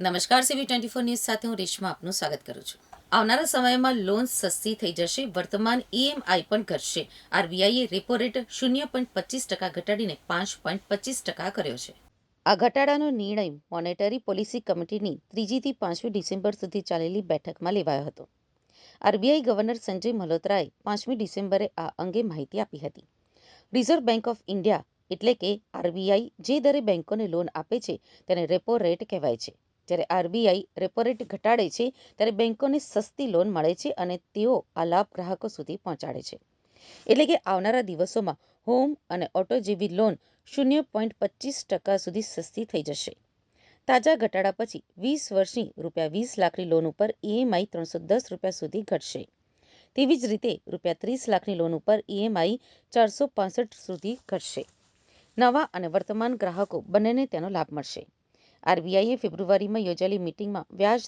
નમસ્કાર સીવી twenty four news સાથે હું રેશમા આપનું સ્વાગત કરું છું. આવનારા સમયમાં લોન સસ્તી થઈ જશે, વર્તમાન ઈએમઆઈ પણ ઘટશે. આરબીઆઈએ રેપો રેટ શૂન્ય પોઈન્ટ પચીસ ટકા ઘટાડીને પાંચ પોઈન્ટ પચીસ ટકા કર્યો છે. આ ઘટાડાનો નિર્ણય મોનેટરી પોલિસી કમિટીની ત્રીજીથી પાંચમી ડિસેમ્બર સુધી ચાલેલી બેઠકમાં લેવાયો હતો. આરબીઆઈ ગવર્નર સંજય મલ્હોત્રાએ પાંચમી ડિસેમ્બરે આ અંગે માહિતી આપી હતી. રિઝર્વ બેંક ઓફ ઇન્ડિયા એટલે કે આરબીઆઈ જે દરે બેંકોને લોન આપે છે, તેને રેપો રેટ કહેવાય છે. જ્યારે આરબીઆઈ રેપો રેટ ઘટાડે છે, ત્યારે બેન્કોને સસ્તી લોન મળે છે અને તેઓ આ લાભ ગ્રાહકો સુધી પહોંચાડે છે. એટલે કે આવનારા દિવસોમાં હોમ અને ઓટો જેવી લોન શૂન્ય પોઈન્ટ પચીસ ટકા સુધી સસ્તી થઈ જશે. તાજા ઘટાડા પછી વીસ વર્ષની રૂપિયા વીસ લાખની લોન ઉપર ઈએમઆઈ ત્રણસો દસ રૂપિયા સુધી ઘટશે. તેવી જ રીતે રૂપિયા ત્રીસ લાખની લોન ઉપર ઈએમઆઈ ચારસો પાસઠ સુધી ઘટશે. નવા અને વર્તમાન ગ્રાહકો બંનેને તેનો લાભ મળશે. આરબીઆઈએ ફેબ્રુઆરીમાં યોજાયેલી મિટિંગમાં વ્યાજ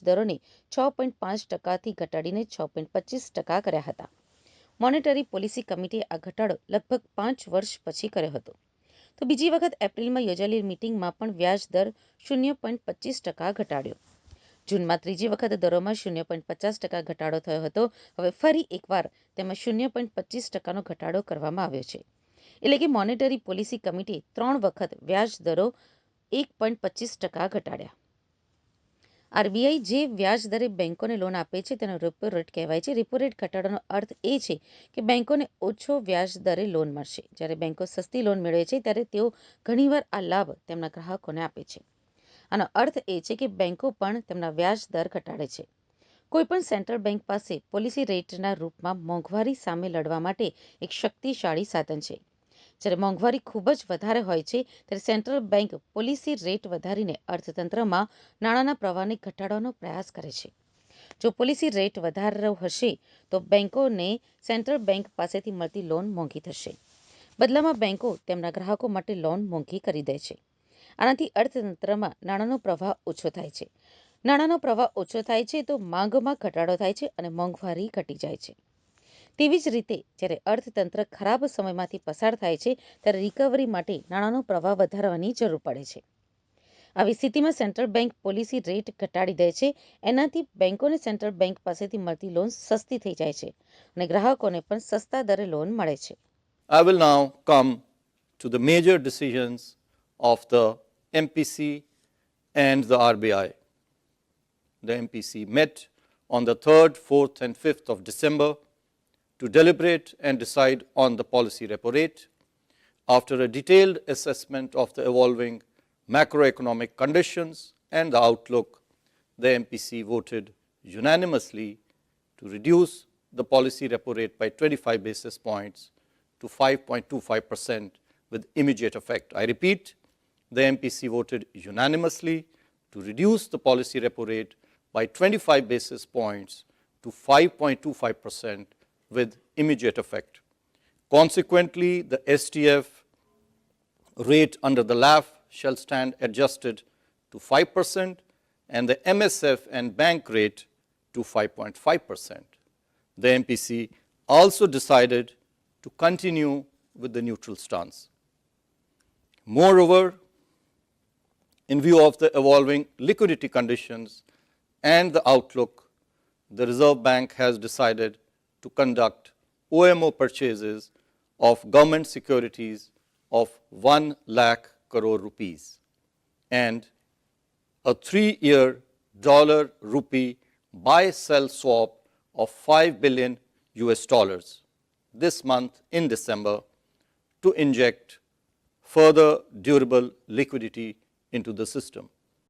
છ પોઈન્ટ પાંચ ટકાથી ઘટાડીને છ પોઈન્ટ પચીસ ટકા કર્યા હતા. મોનેટરી પોલિસી કમિટીએ આ ઘટાડો લગભગ પાંચ વર્ષ પછી કર્યો હતો. તો બીજી વખત એપ્રિલમાં યોજાયેલી મિટિંગમાં પણ વ્યાજ શૂન્ય પોઈન્ટ પચીસ ટકા ઘટાડ્યો. જૂનમાં ત્રીજી વખત દરોમાં શૂન્ય પોઈન્ટ પચાસ ટકા ઘટાડો થયો હતો. હવે ફરી એકવાર તેમાં શૂન્ય પોઈન્ટ પચીસ ટકાનો ઘટાડો કરવામાં આવ્યો છે. એટલે કે મોનેટરી પોલિસી કમિટી ત્રણ વખત વ્યાજ દરો એક પોઈન્ટ પચીસ ટકા ઘટાડ્યા. આરબીઆઈ જે વ્યાજ દરે બેંકોને લોન આપે છે તેનો રેપો રેટ કહેવાય છે. રેપો રેટ ઘટાડવાનો અર્થ એ છે કે બેંકોને ઓછો વ્યાજ દરે લોન મળશે. જ્યારે બેંકો સસ્તી લોન મેળવે છે ત્યારે તેઓ ઘણીવાર આ લાભ તેમના ગ્રાહકોને આપે છે. આનો અર્થ એ છે કે બેંકો પણ તેમના વ્યાજ દર ઘટાડે છે. કોઈપણ સેન્ટ્રલ બેંક પાસે પોલિસી રેટના રૂપમાં મોંઘવારી સામે લડવા માટે એક શક્તિશાળી સાધન છે. જ્યારે મોંઘવારી ખૂબ જ વધારે હોય છે, ત્યારે સેન્ટ્રલ બેંક પોલિસી રેટ વધારીને અર્થતંત્રમાં નાણાંના પ્રવાહને ઘટાડવાનો પ્રયાસ કરે છે. જો પોલિસી રેટ વધારો હશે, તો બેંકોને સેન્ટ્રલ બેંક પાસેથી મળતી લોન મોંઘી થશે. બદલામાં બેંકો તેમના ગ્રાહકો માટે લોન મોંઘી કરી દે છે. આનાથી અર્થતંત્રમાં નાણાંનો પ્રવાહ ઓછો થાય છે. નાણાંનો પ્રવાહ ઓછો થાય છે, તો માંગમાં ઘટાડો થાય છે અને મોંઘવારી ઘટી જાય છે. તેવી જ રીતે જ્યારે અર્થતંત્ર ખરાબ સમયમાંથી પસાર થાય છે ત્યારે રિકવરી માટે નાણાંનો પ્રવાહ વધારવાની જરૂર પડે છે આવી સ્થિતિમાં સેન્ટ્રલ બેંક પોલિસી રેટ ઘટાડી દે છે એનાથી બેંકોને સેન્ટ્રલ બેંક પાસેથી મળતી લોન સસ્તી થઈ જાય છે અને ગ્રાહકોને પણ સસ્તા દરે લોન મળે છે I will come to the major decisions of the MPC and the RBI. The MPC met on the 3rd, 4th, and 5th of December to deliberate and decide on the policy repo rate. After a detailed assessment of the evolving macroeconomic conditions and the outlook, the MPC voted unanimously to reduce the policy repo rate by 25 basis points to 5.25% with immediate effect. I repeat, the MPC voted unanimously to reduce the policy repo rate by 25 basis points to 5.25% with immediate effect. Consequently, the STF rate under the LAF shall stand adjusted to 5% and the MSF and bank rate to 5.5%. The MPC also decided to continue with the neutral stance. Moreover, in view of the evolving liquidity conditions and the outlook, the Reserve Bank has decided to conduct OMO purchases of government securities of 1 lakh crore rupees and a three year dollar rupee buy sell swap of 5 billion US dollars this month in December to inject further durable liquidity into the system.